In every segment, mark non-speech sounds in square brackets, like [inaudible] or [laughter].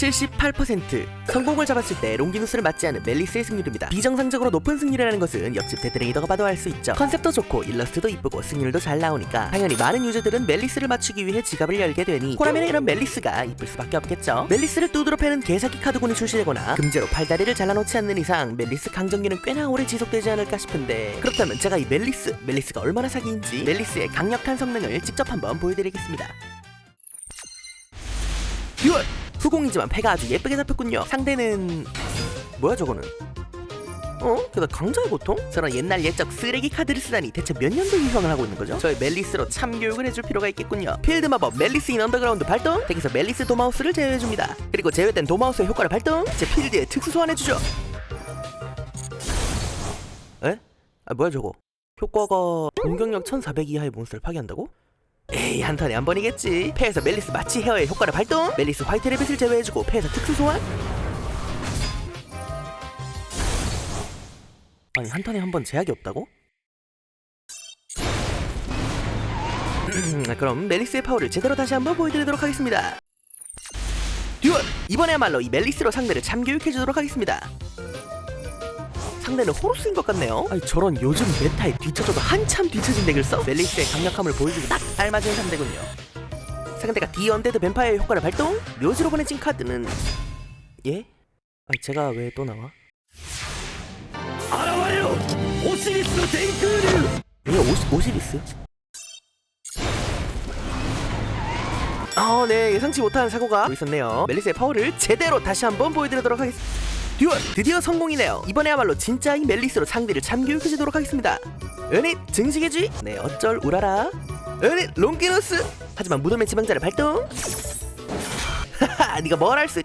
78% 성공을 잡았을 때 롱기누스를 맞지 않은 멜리스의 승률입니다. 비정상적으로 높은 승률이라는 것은 옆집 데드레이더가 봐도 알 수 있죠. 컨셉도 좋고 일러스트도 이쁘고 승률도 잘 나오니까 당연히 많은 유저들은 멜리스를 맞추기 위해 지갑을 열게 되니 호라면에 이런 멜리스가 이쁠 수밖에 없겠죠. 멜리스를 두드러 패는 개사기 카드군이 출시되거나 금제로 팔다리를 잘라놓지 않는 이상 멜리스 강정기는 꽤나 오래 지속되지 않을까 싶은데 그렇다면 제가 이 멜리스, 멜리스가 얼마나 사기인지 멜리스의 강력한 성능을 직접 한번 보여드리겠습니다. 후공이지만 패가 아주 예쁘게 잡혔군요. 상대는 뭐야 저거는? 어? 게다 강자의 고통? 저런 옛날 옛적 쓰레기 카드를 쓰다니 대체 몇 년도 유형을 하고 있는 거죠? 저희 멜리스로 참교육을 해줄 필요가 있겠군요. 필드 마법 멜리스 인 언더그라운드 발동. 덱에서 멜리스 도마우스를 제외해줍니다. 그리고 제외된 도마우스의 효과를 발동. 제 필드에 특수 소환해주죠. 에? 아 뭐야 저거? 효과가 공격력 1400 이하의 몬스터를 파괴한다고? 에이 한 턴에 한 번이겠지. 패에서 멜리스 마치 헤어의 효과를 발동. 멜리스 화이트 레빗을 제외해주고 패에서 특수 소환. 아니 한 턴에 한 번 제약이 없다고? [clears throat] 그럼 멜리스의 파워를 제대로 다시 한번 보여드리도록 하겠습니다. 듀얼! 이번에야말로 이 멜리스로 상대를 참교육해주도록 하겠습니다 상대는 호루스인 것 같네요. 아니 저런 요즘 메타에 뒤쳐져도 한참 뒤처진 덱을 써 멜리스의 강력함을 보여주기 딱 알맞은 상대군요. 상대가 디 언데드 뱀파이어 효과를 발동. 묘지로 보내진 카드는 예? 아니 제가 왜 또 나와? 現れろオシリスの天空竜 예, 오시, 오시리스? 아, 네, 예상치 못한 사고가 있었네요. 멜리스의 파워를 제대로 다시 한번 보여드리도록 하겠습니다. 듀얼! 드디어 성공이네요. 이번에야말로 진짜 이 멜리스로 상대를 참교육해주도록 하겠습니다. 은잇! 증식해지? 네, 어쩔 우라라. 은잇! 롱기누스! 하지만 무덤의 지망자를 발동! 하하, 네가 뭘 할 수...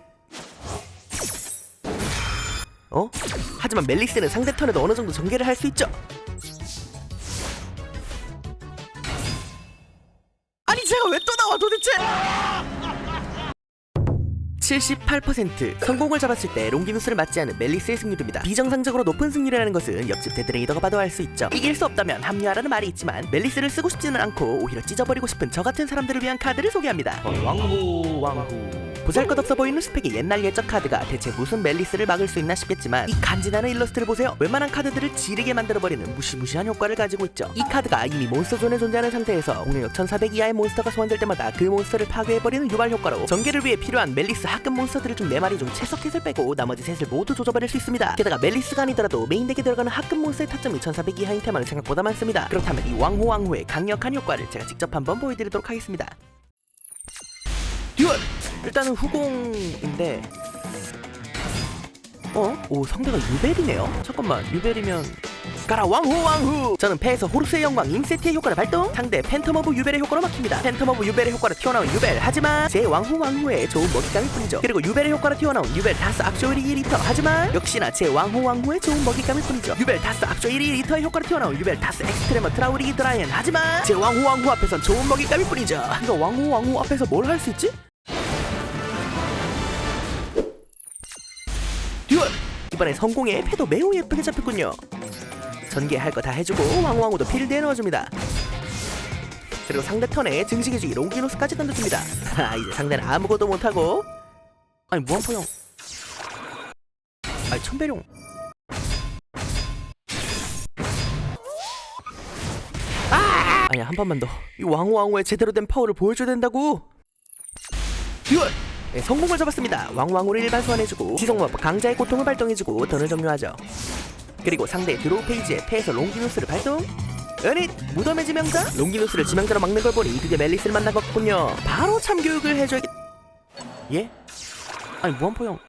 어? 하지만 멜리스는 상대 턴에도 어느 정도 전개를 할 수 있죠. 아니 제가 왜 또 나와 도대체? 78% 성공을 잡았을 때 롱기누스를 맞지 않은 멜리스의 승률입니다. 비정상적으로 높은 승률이라는 것은 옆집 데드레이더가 봐도 알 수 있죠. 이길 수 없다면 합류하라는 말이 있지만 멜리스를 쓰고 싶지는 않고 오히려 찢어버리고 싶은 저 같은 사람들을 위한 카드를 소개합니다. 왕후 왕후 보잘것없어 보이는 스펙의 옛날 예적 카드가 대체 무슨 멜리스를 막을 수 있나 싶겠지만 이 간지나는 일러스트를 보세요. 웬만한 카드들을 지르게 만들어버리는 무시무시한 효과를 가지고 있죠. 이 카드가 이미 몬스터존에 존재하는 상태에서 공격력 1400 이하의 몬스터가 소환될 때마다 그 몬스터를 파괴해버리는 유발 효과로 전개를 위해 필요한 멜리스 하급 몬스터들을 중 4마리 중 채석 셋을 빼고 나머지 셋을 모두 조져버릴 수 있습니다. 게다가 멜리스가 아니더라도 메인 덱에 들어가는 하급 몬스터의 타점이 1400 이하인 테마는 생각보다 많습니다. 그렇다면 이 왕호 왕호의 강력한 효과를 제가 직접 한번 보여드리도록 하겠습니다. 듀얼! 일단은 후공인데. 어? 오 상대가 유벨이네요? 잠깐만 유벨이면 가라 왕후 왕후. 저는 패에서 호르스의 영광 임세티의 효과를 발동. 상대 팬텀 오브 유벨의 효과로 막힙니다. 팬텀 오브 유벨의 효과로 튀어나온 유벨. 하지만 제 왕후 왕후의 좋은 먹잇감일 뿐이죠. 그리고 유벨의 효과로 튀어나온 유벨 다스 악쇼 1위 1리터. 하지만 역시나 제 왕후 왕후의 좋은 먹잇감일 뿐이죠. 유벨 다스 악쇼 1위 1리터의 효과로 튀어나온 유벨 다스 엑스트레머 트라우리기 드라이언. 하지만 제 왕후 왕후 앞에선 좋은 먹잇감일 뿐이죠. 이거 왕후 왕후 앞에서 뭘 할 수 있지? 이번에 성공에 패도 매우 예쁘게 잡혔군요. 전개할 거 다 해주고 왕왕우도 필드에 넣어줍니다. 그리고 상대 턴에 증식해주기 롱기노스까지 던져줍니다. 하, [laughs] 이제 상대는 아무것도 못하고 아니 무한포용 아니 천배룡 아! 아니 한 판만 더이 왕왕우의 제대로 된 파워를 보여줘야 된다고 듀얼! 네, 성공을 잡았습니다. 왕왕우를 일반 소환해주고 지속마법 강자의 고통을 발동해주고 턴을 종료하죠. 그리고 상대 드로우 페이지에 패에서 롱기누스를 발동. 은잇 무덤의 지명자 롱기누스를 지명자로 막는 걸 보니 드디어 멜리스를 만난 것 같군요. 바로 참교육을 해줘야겠. 예? 아니 무한포용